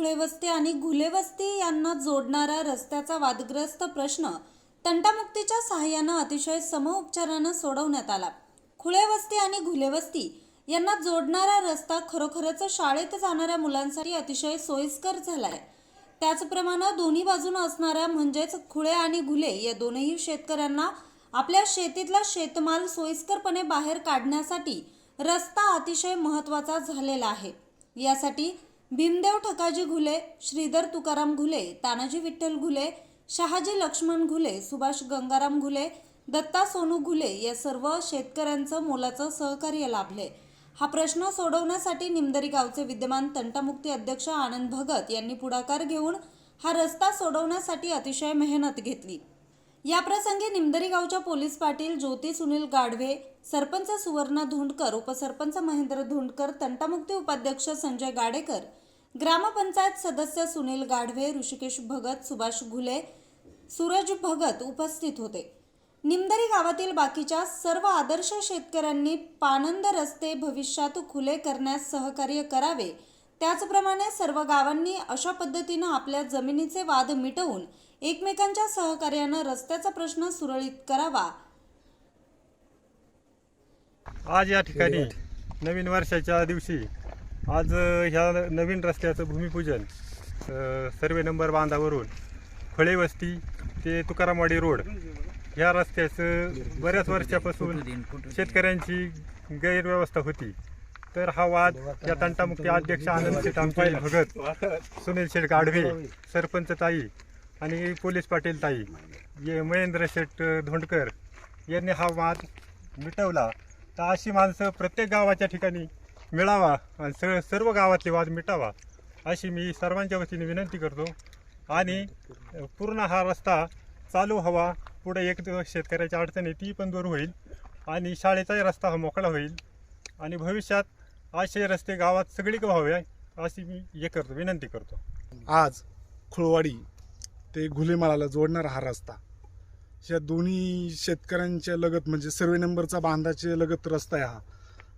खुळेवस्ती आणि घुलेवस्ती यांना जोडणारा रस्त्याचा वादग्रस्त प्रश्न तंटामुक्तीच्या सहाय्यानं अतिशय समउपचारानं सोडवण्यात आला. खुळेवस्ती आणि घुलेवस्ती यांना जोडणारा रस्ता खरोखरच शाळेत जाणाऱ्या मुलांसाठी अतिशय सोयीस्कर झालाय. त्याचप्रमाणे दोन्ही बाजूनं असणाऱ्या म्हणजेच खुळे आणि घुले या दोनही शेतकऱ्यांना आपल्या शेतीतला शेतमाल सोयीस्करपणे बाहेर काढण्यासाठी रस्ता अतिशय महत्त्वाचा झालेला आहे. यासाठी भीमदेव ठकाजी घुले श्रीधर तुकाराम घुले तानाजी विठ्ठल घुले शहाजी लक्ष्मण घुले सुभाष गंगाराम घुले दत्ता सोनू घुले या सर्व शेतकऱ्यांचं मोलाचं सहकार्य लाभले. हा प्रश्न सोडवण्यासाठी निमदरी गावचे विद्यमान तंटामुक्ती अध्यक्ष आनंद भगत यांनी पुढाकार घेऊन हा रस्ता सोडवण्यासाठी अतिशय मेहनत घेतली. याप्रसंगी निमदरी गावच्या पोलीस पाटील ज्योती सुनील गाढवे सरपंच सुवर्णा धोंडकर उपसरपंच महेंद्र धोंडकर तंटामुक्ती उपाध्यक्ष संजय गाडेकर ग्रामपंचायत सदस्य सुनील गाढवे ऋषिकेश भगत सुभाष घुले सूरज भगत उपस्थित होते. निमदरी गावातील बाकीच्या सर्व आदर्श शेतकऱ्यांनी पानंद रस्ते भविष्यात खुले करण्यास सहकार्य करावे त्याचप्रमाणे सर्व गावांनी अशा पद्धतीनं आपल्या जमिनीचे वाद मिटवून एकमेकांच्या सहकार्यानं रस्त्याचा प्रश्न सुरळीत करावा. आज या ठिकाणी नवीन वर्षाच्या दिवशी आज ह्या नवीन रस्त्याचं भूमिपूजन सर्वे नंबर बांधावरून फळे वस्ती ते तुकारामवाडी रोड ह्या रस्त्याचं बऱ्याच वर्षापासून शेतकऱ्यांची गैरव्यवस्था होती. तर हा वाद या तंटामुक्ती अध्यक्ष आनंद शेठ भगत सुनील शेठ गाढवे सरपंच ताई आणि पोलीस पाटील ताई ये महेंद्र शेठ धोंडकर यांनी हा वाद मिटवला. तर अशी माणसं प्रत्येक गावाच्या ठिकाणी मिळावा आणि सगळं सर्व गावातले वाद मिटावा अशी मी सर्वांच्या वतीने विनंती करतो. आणि पूर्ण हा रस्ता चालू हवा पुढे एक दिवस शेतकऱ्याच्या अडचणी ती पण दूर होईल आणि शाळेचाही रस्ता हा मोकळा होईल. आणि भविष्यात असे रस्ते गावात सगळीकडे व्हावे अशी मी हे करतो विनंती करतो. आज खुळवाडी ते घुलेमाळाला जोडणारा हा रस्ता. या दोन्ही शेतकऱ्यांच्या लगत म्हणजे सर्वे नंबरचा बांधाचे लगत रस्ता आहे हा.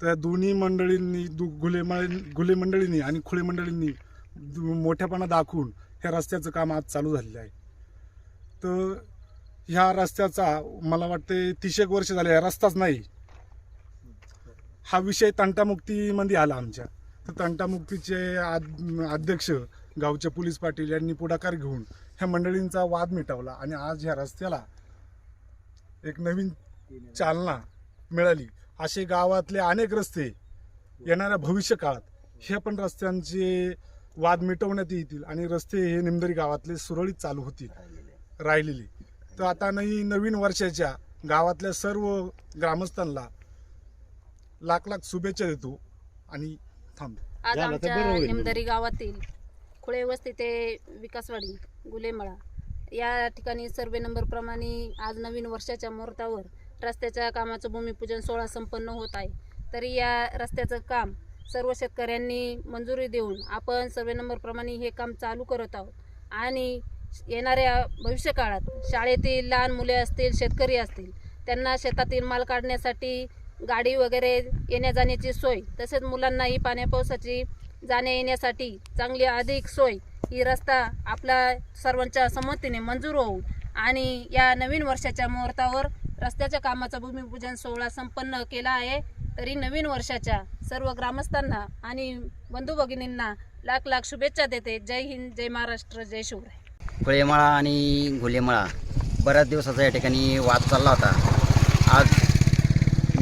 त्या दोन्ही मंडळींनी दु घुलेमाळ घुले मंडळींनी आणि खुळे मंडळींनी मोठ्यापणा दाखवून ह्या रस्त्याचं काम आज चालू झालेलं आहे. तर ह्या रस्त्याचा मला वाटते तीसेक वर्ष झाले हा रस्ताच नाही. हा विषय तंटामुक्तीमध्ये आला आमच्या. तर तंटामुक्तीचे आद- अध्यक्ष गावचे पोलीस पाटील यांनी पुढाकार घेऊन ह्या मंडळींचा वाद मिटवला आणि आज ह्या रस्त्याला एक नवीन चालना मिळाली. असे गावातले अनेक रस्ते येणाऱ्या भविष्य काळात हे पण रस्त्यांचे वाद मिटवण्यात येतील आणि रस्ते हे निमदरी गावातले सुरळीत चालू होतील राहिलेले. तर आता नाही नवीन वर्षाच्या गावातल्या सर्व ग्रामस्थांना लाख लाख शुभेच्छा देतो आणि थांबतो आज झालं तर बरं आमच्या होईल. निमदरी गावातील खुळे वस्ती ते विकासवाडी गुलेमळा या ठिकाणी सर्वे नंबर प्रमाणे आज नवीन वर्षाच्या मुहूर्तावर रस्त्याच्या कामाचं भूमिपूजन सोहळा संपन्न होत आहे. तरी या रस्त्याचं काम सर्व शेतकऱ्यांनी मंजुरी देऊन आपण सर्वे नंबर प्रमाणे हे काम चालू करत आहोत. आणि येणाऱ्या भविष्य काळात शाळेतील लहान मुले असतील शेतकरी असतील त्यांना शेतातील माल काढण्यासाठी गाडी वगैरे येण्या जाण्याची सोय तसेच मुलांनाही पाण्या पावसाची जाण्या येण्यासाठी चांगली अधिक सोय ही रस्ता आपला सर्वांच्या संमतीने मंजूर होऊन आणि या नवीन वर्षाच्या मुहूर्तावर रस्त्याच्या कामाचा भूमिपूजन सोहळा संपन्न केला आहे. तरी नवीन वर्षाच्या सर्व ग्रामस्थांना आणि बंधू भगिनींना लाख लाख शुभेच्छा देते. जय हिंद जय महाराष्ट्र जय शिवराय. फळेमाळा आणि घुलेमाळा बऱ्याच दिवसाचा या ठिकाणी वाद चालला होता. आज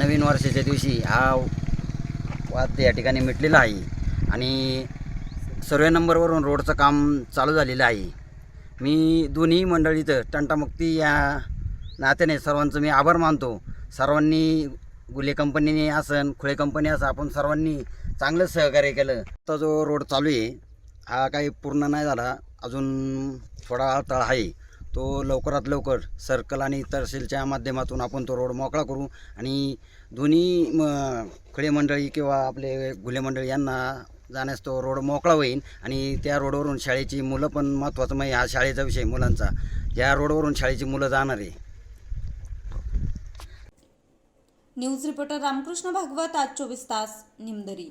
नवीन वर्षाच्या दिवशी हा वाद या ठिकाणी मिटलेला आहे. आणि सर्वे नंबरवरून रोडचं काम चालू झालेलं आहे. मी दोन्ही मंडळीचं तंटामुक्ती या नात्याने सर्वांचं मी आभार मानतो. सर्वांनी गुले कंपनीने असन खुळे कंपनी असं आपण सर्वांनी चांगलं सहकार्य केलं. आता जो रोड चालू आहे हा काही पूर्ण नाही झाला. अजून थोडा तळ आहे. तो लवकरात लवकर सर्कल आणि तहसीलच्या माध्यमातून आपण तो रोड मोकळा करू. आणि दोन्ही म खळे मंडळी किंवा आपले घुले मंडळी यांना जाण्यास तो रोड मोकळा होईल. आणि त्या रोडवरून शाळेची मुलं पण महत्त्वाचं म्हणजे हा शाळेचा विषय मुलांचा. या रोडवरून शाळेची मुलं जाणार आहे. न्यूज रिपोर्टर रामकृष्ण भागवत आज चोवीस तास निमदरी.